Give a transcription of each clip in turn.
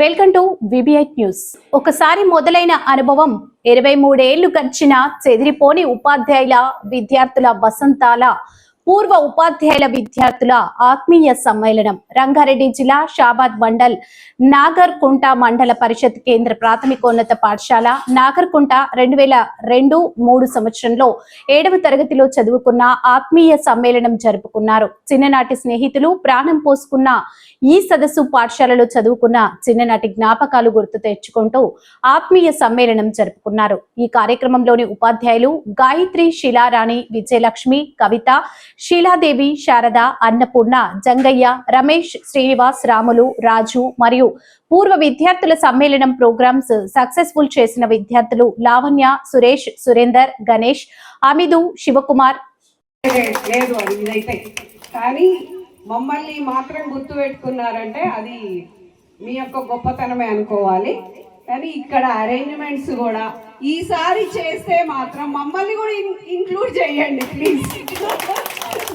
Welcome విబిఐ news. ఒకసారి మొదలైన అనుభవం ఇరవై మూడేళ్ళు గడిచిన చెదిరిపోని ఉపాధ్యాయుల విద్యార్థుల వసంతాల పూర్వ ఉపాధ్యాయుల విద్యార్థుల ఆత్మీయ సమ్మేళనం. రంగారెడ్డి జిల్లా షాబాద్ మండల్ నాగర్కుంట మండల పరిషత్ కేంద్ర ప్రాథమికోన్నత పాఠశాల నాగర్కుంట రెండు వేల రెండు మూడు సంవత్సరంలో ఏడవ తరగతిలో చదువుకున్న ఆత్మీయ సమ్మేళనం జరుపుకున్నారు. చిన్ననాటి స్నేహితులు ప్రాణం పోసుకున్న ఈ సదస్సు పాఠశాలలో చదువుకున్న చిన్ననాటి జ్ఞాపకాలు గుర్తు తెచ్చుకుంటూ ఆత్మీయ సమ్మేళనం జరుపుకున్నారు. ఈ కార్యక్రమంలోని ఉపాధ్యాయులు గాయత్రి శిలారాణి విజయలక్ష్మి కవిత శీలాదేవి శారద అన్నపూర్ణ జంగయ్య రమేష్ శ్రీనివాస్ రాములు రాజు మరియు పూర్వ విద్యార్థుల సమ్మేళనం ప్రోగ్రామ్స్ సక్సెస్ఫుల్ చేసిన విద్యార్థులు లావణ్య సురేష్ సురేందర్ గణేష్ అమిదు శివకుమార్. లేదు అది ఇదైతే. కానీ మమ్మల్ని మాత్రం గుర్తు పెట్టుకున్నారంటే అది మీ యొక్క గొప్పతనమే అనుకోవాలి. కానీ ఇక్కడ అరేంజ్మెంట్స్ కూడా ఈసారి చేస్తే మాత్రం మమ్మల్ని కూడా ఇంక్లూడ్ చేయండి ప్లీజ్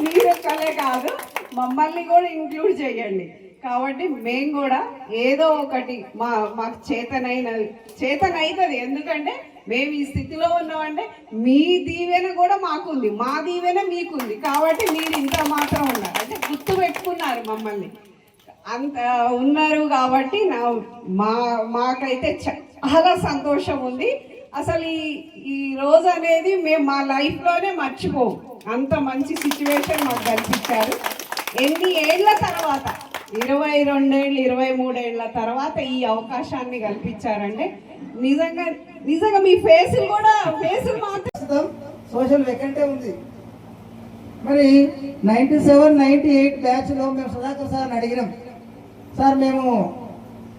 మీరు ఒక్కలే కాదు మమ్మల్ని కూడా ఇంక్లూడ్ చేయండి. కాబట్టి మేము కూడా ఏదో ఒకటి మా మాకు చేతనైనది చేతనైతుంది. ఎందుకంటే మేము ఈ స్థితిలో ఉన్నామంటే మీ దీవెన కూడా మాకుంది మా దీవెన మీకుంది. కాబట్టి మీరు ఇంత మాత్రం ఉన్నారు అంటే గుర్తు పెట్టుకున్నారు మమ్మల్ని. అంత ఉన్నారు కాబట్టి నా మా మాకైతే చాలా సంతోషం ఉంది. అసలు ఈ ఈ రోజు అనేది మేము మా లైఫ్లోనే మర్చిపోము అంత మంచి సిచ్యువేషన్ మాకు కల్పించారు. ఎన్ని ఏళ్ళ తర్వాత ఇరవై రెండేళ్ళు ఇరవై మూడేళ్ళ తర్వాత ఈ అవకాశాన్ని కల్పించారంటే నిజంగా నిజంగా మీ ఫేసులు కూడా ఫేసులు మాత్రం సోషల్ వెకంటే ఉంది. మరి నైంటీ సెవెన్ నైన్టీ ఎయిట్ బ్యాచ్లో మేము సుధాకర్ సార్ని అడిగినాం. సార్ మేము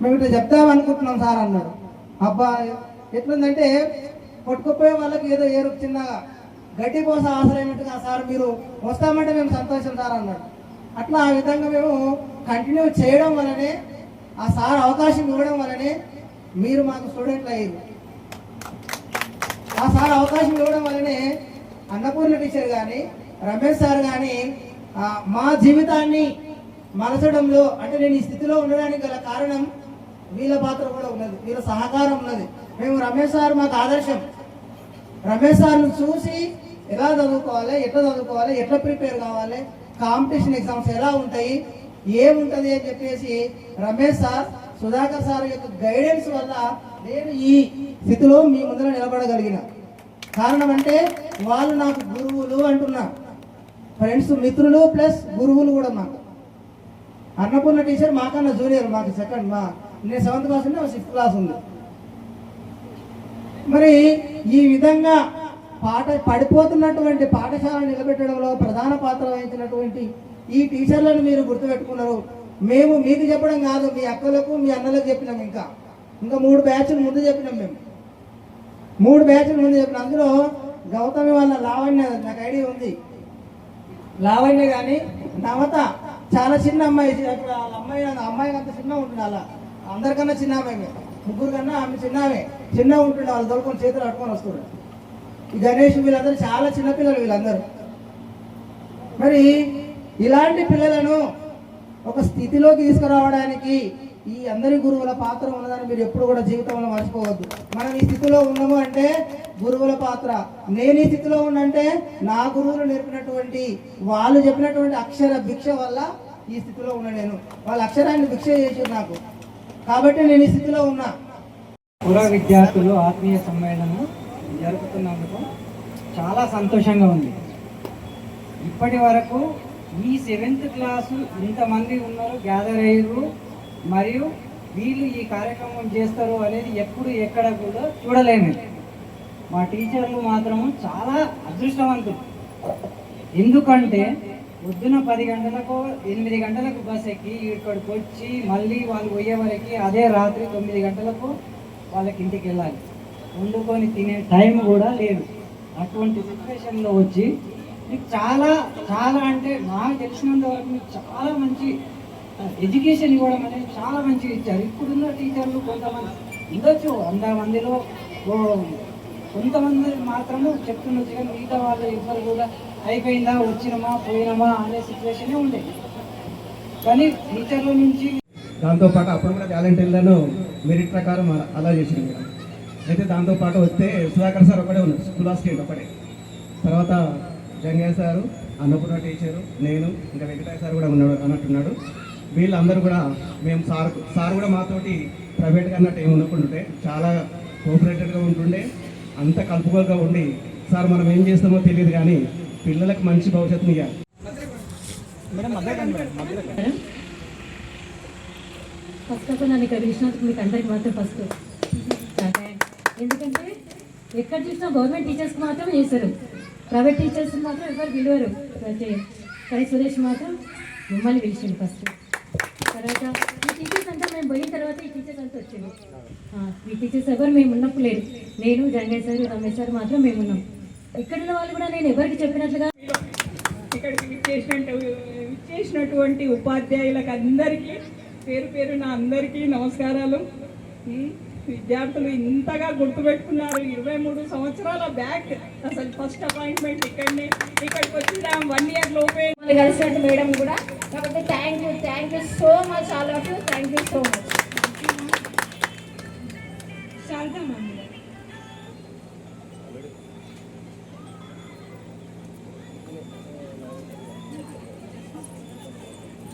మేము ఇట్లా చెప్దాం అనుకుంటున్నాం సార్ అన్నాడు. అబ్బా ఎట్లుందంటే కొట్టుకుపోయే వాళ్ళకి ఏదో ఏరు చిన్న గడ్డి పోస అవసరమైనట్టుగా సార్ మీరు వస్తామంటే మేము సంతోషం సార్ అన్నాడు. అట్లా ఆ విధంగా మేము కంటిన్యూ చేయడం వలనే ఆ సార్ అవకాశం ఇవ్వడం వలనే మీరు మాకు స్టూడెంట్లు అయ్యారు. ఆ సార్ అవకాశం ఇవ్వడం వలనే అన్నపూర్ణ టీచర్ కానీ రమేష్ సార్ కానీ మా జీవితాన్ని మలచడంలో అంటే నేను ఈ స్థితిలో ఉండడానికి గల కారణం వీళ్ళ పాత్ర కూడా ఉన్నది వీళ్ళ సహకారం ఉన్నది. మేము రమేష్ సార్ మాకు ఆదర్శం. రమేష్ సార్ను చూసి ఎలా చదువుకోవాలి ఎట్లా చదువుకోవాలి ఎట్లా ప్రిపేర్ కావాలి కాంపిటీషన్ ఎగ్జామ్స్ ఎలా ఉంటాయి ఏముంటది అని చెప్పేసి రమేష్ సార్ సుధాకర్ సార్ యొక్క గైడెన్స్ వల్ల నేను ఈ స్థితిలో మీ ముందర నిలబడగలిగిన. కారణం అంటే వాళ్ళు నాకు గురువులు అంటున్నా ఫ్రెండ్స్ మిత్రులు ప్లస్ గురువులు కూడా మాకు. అన్నపూర్ణ టీచర్ మాకన్నా జూనియర్ మాకు సెకండ్ మా. నేను సెవెంత్ క్లాస్ ఉంది సిక్స్త్ క్లాస్ ఉంది. మరి ఈ విధంగా పాట పడిపోతున్నటువంటి పాఠశాల నిలబెట్టడంలో ప్రధాన పాత్ర వహించినటువంటి ఈ టీచర్లను మీరు గుర్తుపెట్టుకున్నారు. మేము మీకు చెప్పడం కాదు మీ అక్కలకు మీ అన్నలకు చెప్పినాం ఇంకా. ఇంకా మూడు బ్యాచ్లు ముందు చెప్పినాం మేము. మూడు బ్యాచ్లు ముందు చెప్పినాం. అందులో గౌతమి వాళ్ళ లావణ్య నాకు ఐడియా ఉంది. లావణ్య కానీ నవత చాలా చిన్న అమ్మాయి అక్కడ వాళ్ళ అమ్మాయి అమ్మాయి అంత చిన్న ఉంటుంది అలా. అందరికన్నా చిన్న అమ్మాయి ముగ్గురు కన్నా ఆమె చిన్నమే చిన్న ఉంటుండే వాళ్ళు దొరుకుని చేతులు పట్టుకొని వస్తున్నారు ఈ గణేష్ వీళ్ళందరూ చాలా చిన్నపిల్లలు వీళ్ళందరూ. మరి ఇలాంటి పిల్లలను ఒక స్థితిలోకి తీసుకురావడానికి ఈ అందరి గురువుల పాత్ర ఉన్నదని మీరు ఎప్పుడు కూడా జీవితంలో మర్చిపోవద్దు. మనం ఈ స్థితిలో ఉన్నాము అంటే గురువుల పాత్ర. నేను ఈ స్థితిలో ఉన్నంటే నా గురువులు నేర్పినటువంటి వాళ్ళు చెప్పినటువంటి అక్షర భిక్ష వల్ల ఈ స్థితిలో ఉన్నా నేను. వాళ్ళ అక్షరాన్ని భిక్ష చేసారు నాకు. కాబట్టి నేను ఈ స్థితిలో ఉన్నా. పూర్వ విద్యార్థులు ఆత్మీయ సమ్మేళనం జరుపుతున్నందుకు చాలా సంతోషంగా ఉంది. ఇప్పటి వరకు ఈ సెవెంత్ క్లాసు ఇంతమంది ఉన్నారు గ్యాదర్ అయ్యారు. మరియు వీళ్ళు ఈ కార్యక్రమం చేస్తారు అనేది ఎప్పుడు ఎక్కడ కూడా చూడలేము. మా టీచర్లు మాత్రము చాలా అదృష్టవంతులు. ఎందుకంటే పొద్దున పది గంటలకు ఎనిమిది గంటలకు బస్ ఎక్కి ఇక్కడికి వచ్చి మళ్ళీ వాళ్ళు పోయే వరకు అదే రాత్రి తొమ్మిది గంటలకు వాళ్ళకి ఇంటికి వెళ్ళాలి. వండుకొని తినే టైం కూడా లేదు. అటువంటి సిచ్యువేషన్లో వచ్చి మీకు చాలా చాలా అంటే నాకు తెలిసినంత వరకు మీకు చాలా మంచి ఎడ్యుకేషన్ ఇవ్వడం అనేది చాలా మంచిగా ఇచ్చారు. ఇప్పుడున్న టీచర్లు కొంతమంది ఉండొచ్చు. వంద మందిలో కొంతమంది మాత్రము చెప్తుండొచ్చు కానీ మిగతా వాళ్ళు ఎవ్వరు కూడా అయిపోయిందా వచ్చినమా పోయినామా అనే సిచ్యువేషనే ఉండేది కానీ టీచర్ల నుంచి దాంతోపాటు అప్పుడు కూడా వ్యాలంటీర్లను మెరిట్ ప్రకారం అలా- చేసింది మేడం. అయితే దాంతోపాటు వస్తే సుధాకర్ సార్ ఒకడే ఉన్నాడు స్కూల్ అసిస్టెంట్ ఒకటే తర్వాత జంగయ్య సారు అన్నపూర్ణ టీచరు నేను ఇంకా వెంకటయ్య సార్ కూడా ఉన్నాడు అన్నట్టున్నాడు. వీళ్ళందరూ కూడా మేము సార్ సార్ కూడా మాతోటి ప్రైవేట్గా అన్నట్టు ఏమి ఉండకుంటుంటే చాలా కోఆపరేటెడ్గా ఉంటుండే అంత కలుపుకోలుగా ఉండి సార్ మనం ఏం చేస్తామో తెలియదు కానీ పిల్లలకు మంచి భవిష్యత్తుని ఇవ్వాలి ఫస్ట్ ఆఫ్ ఆల్ నన్ను ఇక్కడ పిలిచినందుకు మీకు అందరికి మాత్రం ఫస్ట్. ఎందుకంటే ఎక్కడ చూసినా గవర్నమెంట్ టీచర్స్కి మాత్రం చేస్తారు. ప్రైవేట్ టీచర్స్ మాత్రం ఎవరు పిలవరు. అంటే కానీ సురేష్ మాత్రం మిమ్మల్ని పిలిచిండు ఫస్ట్. తర్వాత ఈ టీచర్స్ అంతా మేము పోయిన తర్వాత ఈ టీచర్స్ అంతా వచ్చారు. ఆ, ఈ టీచర్స్ ఎవరు మేము ఉన్నప్పుడు లేరు. నేను జంగయ్య సార్ రమేష్ సార్ మాత్రం మేము ఉన్నాం. ఇక్కడ ఉన్న వాళ్ళు కూడా నేను ఎవరికి చెప్పినట్లుగా ఇక్కడికి విచ్చేసినటువంటి ఉపాధ్యాయులకు అందరికీ పేరు పేరు నా అందరికీ నమస్కారాలు. విద్యార్థులు ఇంతగా గుర్తుపెట్టుకున్నారు. ఇరవై మూడు సంవత్సరాల బ్యాక్. అసలు ఫస్ట్ అపాయింట్మెంట్ ఇక్కడనే. ఇక్కడికి వచ్చిన వన్ ఇయర్ లోపే కలిసినట్టు మేడం కూడా Thank you thank you so much, all of you. Thank you so much.